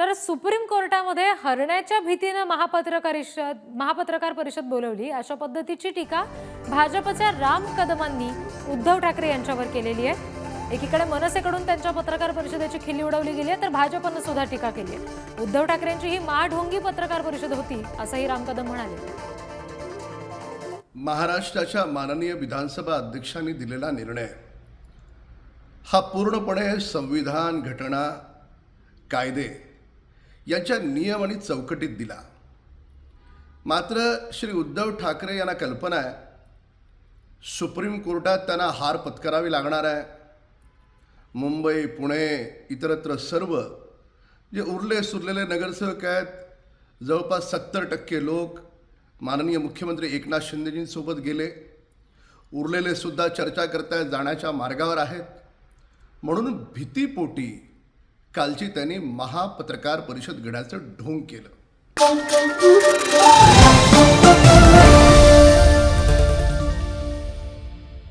तर सुप्रीम कोर्टामध्ये हरण्याच्या भीतीनं महापत्रकारिषद महापत्रकार परिषद बोलवली. अशा पद्धतीची टीका भाजपच्या राम कदमांनी उद्धव ठाकरे यांच्यावर केलेली आहे. एकीकडे मनसेकडून त्यांच्या पत्रकार परिषदेची खिल्ली उडवली गेली आहे तर भाजपनं सुद्धा टीका केली आहे. उद्धव ठाकरेंची ही महाढोंगी पत्रकार परिषद होती असंही राम कदम म्हणाले. महाराष्ट्राच्या माननीय विधानसभा अध्यक्षांनी दिलेला निर्णय हा पूर्णपणे संविधान घटना कायदे यांच्या नियम आणि चौकटीत दिला. मात्र श्री उद्धव ठाकरे यांना कल्पना आहे सुप्रीम कोर्टात त्यांना हार पत्करावी लागणार आहे. मुंबई पुणे इतरत्र सर्व जे उरले सुरलेले नगरसेवक आहेत जवळपास सत्तर टक्के लोक माननीय मुख्यमंत्री एकनाथ शिंदेजींसोबत गेले. उरलेले सुद्धा चर्चा करतायत जाण्याच्या मार्गावर आहेत. म्हणून भीतीपोटी कालची त्यांनी महापत्रकार परिषद घेण्याचं ढोंग केलं.